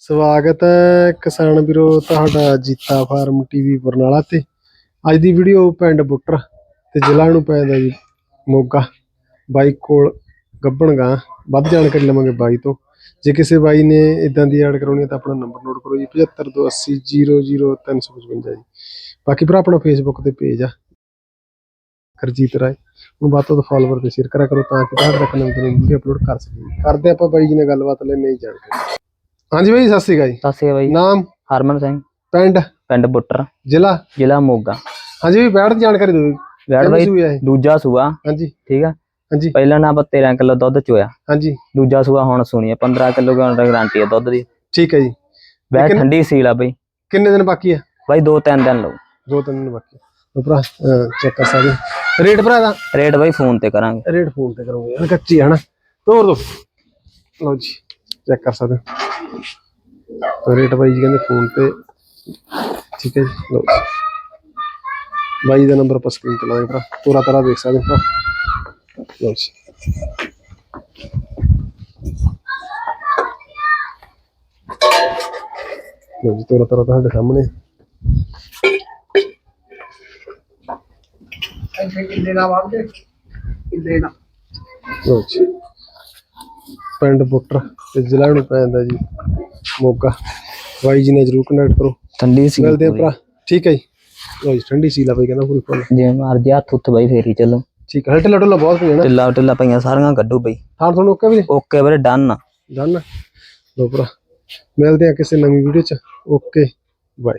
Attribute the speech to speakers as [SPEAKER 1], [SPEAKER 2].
[SPEAKER 1] ਸਵਾਗਤ ਹੈ ਕਿਸਾਨ ਵੀਰੋ ਤੁਹਾਡਾ ਜੀਤਾ ਫਾਰਮ ਟੀਵੀ ਬਰਨਾਲਾ ਤੇ। ਅੱਜ ਦੀ ਵੀਡੀਓ ਪਿੰਡ ਬੁੱਟਰ ਤੇ ਜ਼ਿਲ੍ਹਾ ਨੂੰ ਪੈਂਦਾ ਜੀ ਮੋਗਾ। ਬਾਈ ਕੋਲ ਗੱਬਣ ਵੱਧ ਜਾਣਕਾਰੀ ਲਵਾਂਗੇ ਬਾਈ ਤੋਂ। ਜੇ ਕਿਸੇ ਬਾਈ ਨੇ ਇਦਾਂ ਦੀ ਐਡ ਕਰਾਉਣੀ ਹੈ ਤਾਂ ਆਪਣਾ ਨੰਬਰ ਨੋਟ ਕਰੋ ਜੀ 7528000355 ਜੀ। ਬਾਕੀ ਭਰਾ, ਆਪਣਾ ਫੇਸਬੁੱਕ ਤੇ ਪੇਜ ਆ। ਕਰਜੀਤ ਰਾਏ। ਨੂੰ ਬਾਤੋਂ ਤੋਂ ਫਾਲੋਵਰ ਤੇ ਸ਼ੇਅਰ ਕਰਿਆ ਕਰੋ ਤਾਂ ਕਿ ਤੁਹਾਡੇ ਤੱਕ ਵੀਡੀਓ ਅਪਲੋਡ ਕਰ ਸਕੀਏ। ਕਰਦੇ ਆਪਾਂ ਬਾਈ ਜੀ ਨਾਲ ਗੱਲਬਾਤ, ਲੈ ਨਹੀਂ ਜਾਣਕਾਰੀ। ਹਾਂਜੀ ਬਾਈ ਸਤਿ ਸ਼੍ਰੀ ਅਕਾਲ ਜੀ।
[SPEAKER 2] ਸਤਿ ਸ਼੍ਰੀ ਅਕਾਲ ਬਾਈ।
[SPEAKER 1] ਨਾਮ?
[SPEAKER 2] ਹਰਮਨ ਸਿੰਘ।
[SPEAKER 1] ਪਿੰਡ?
[SPEAKER 2] ਪਿੰਡ ਬੁੱਟਰ।
[SPEAKER 1] ਜ਼ਿਲ੍ਹਾ?
[SPEAKER 2] ਜ਼ਿਲ੍ਹਾ ਮੋਗਾ।
[SPEAKER 1] ਹਾਂਜੀ ਵੀ ਬੈਠ ਦੀ ਜਾਣਕਾਰੀ ਦਿਓ ਕਿੰਨੀ
[SPEAKER 2] ਬਾਈ
[SPEAKER 1] ਹੈ?
[SPEAKER 2] ਦੂਜਾ ਸੂਆ।
[SPEAKER 1] ਹਾਂਜੀ।
[SPEAKER 2] ਠੀਕ ਆ?
[SPEAKER 1] ਹਾਂਜੀ।
[SPEAKER 2] ਪਹਿਲਾ ਨਾ ਆਪਾਂ 13 ਕਿਲੋ ਦੁੱਧ ਚੋਇਆ।
[SPEAKER 1] ਹਾਂਜੀ।
[SPEAKER 2] ਦੂਜਾ ਸੂਆ ਹੁਣ ਸੁਣੀ ਆ 15 ਕਿਲੋ ਗਾਰੰਟੀ ਆ ਦੁੱਧ ਦੀ।
[SPEAKER 1] ਠੀਕ ਹੈ ਜੀ। ਲੇਕਿਨ-
[SPEAKER 2] ਠੰਡੀ ਸੀਲ ਆ ਬਈ।
[SPEAKER 1] ਕਿੰਨੇ ਦਿਨ ਬਾਕੀ ਹੈ
[SPEAKER 2] ਬਾਈ ਦੋ ਤਿੰਨ ਦਿਨ ਲਓ।
[SPEAKER 1] ਦੋ ਤਿੰਨ ਦਿਨ ਬਾਕੀ ਭਰਾ ਚੈੱਕ ਕਰ ਸਕਦੇ ਰੇਟ ਭਰਾ ਦਾ?
[SPEAKER 2] ਰੇਟ ਬਾਈ ਫੋਨ ਤੇ ਕਰਾਂਗੇ।
[SPEAKER 1] ਰੇਟ ਫੋਨ ਤੇ ਕਰੋਗੇ ਕੱਚੀ ਹੈ ਨਾ ਤੋਰ ਦੋ। ਲਓ ਜੀ ਚੈੱਕ ਕਰ ਸਕਦੇ ਹੋ ਰੇਟ ਬਾਈ ਜੀ ਕਹਿੰਦੇ ਫੋਨ ਤੇ। ਠੀਕ ਹੈ ਜੀ ਲਓ ਬਾਈ ਦਾ ਨੰਬਰ ਆਪਾਂ ਸਕਰੀਨ ਤੇ ਲਾਵਾਂਗੇ ਭਰਾ। ਤੋਰਾ ਤਰਾ ਦੇਖ ਸਕਦੇ ਭਰਾ। ਲਓ ਜੀ। ਲਓ ਜੀ ਤੋਰਾ ਤਰਾ ਤੁਹਾਡੇ ਸਾਹਮਣੇ। ਲਓ ਜੀ। ਪਿੰਡ ਬੁੱਟਰ ਤੇ ਜ਼ਿਲ੍ਹਾ ਨੂੰ ਪੈਂਦਾ ਜੀ। ਮੋਗਾ। ਬਾਈ ਜੀ ਨੇ ਜਰੂਰ ਕਨੈਕਟ ਕਰੋ।
[SPEAKER 2] ਠੰਡੀ ਸੀਲ
[SPEAKER 1] ਮਿਲਦੇ ਆ ਭਰਾ। ਠੀਕ ਹੈ ਜੀ। ਲਓ ਜੀ ਠੰਡੀ ਸੀਲਾ ਬਈ ਕਹਿੰਦਾ ਪੂਰੀ ਫੁੱਲ
[SPEAKER 2] ਜਿਵੇਂ ਮਰਜ਼ੀ ਹੱਥ ਉੱਤ ਬਾਈ ਫੇਰੀ ਚੱਲੋ।
[SPEAKER 1] ਠੀਕ ਹੈ ਹਲਟੇ ਲਟੋਲਾ ਬਹੁਤ ਪਈ ਹੈ ਨਾ।
[SPEAKER 2] ਢਿੱਲਾ ਢਿੱਲਾ ਪਈਆਂ ਸਾਰੀਆਂ ਕੱਢੋ ਬਈ।
[SPEAKER 1] ਥਾਣ ਤੁਹਾਨੂੰ ਓਕੇ ਵੀ
[SPEAKER 2] ਓਕੇ ਵੀਰੇ ਡਨ।
[SPEAKER 1] ਡਨ। ਲਓ ਭਰਾ। ਮਿਲਦੇ ਆ ਕਿਸੇ ਨਵੀਂ ਵੀਡੀਓ ਚ। Okay bye.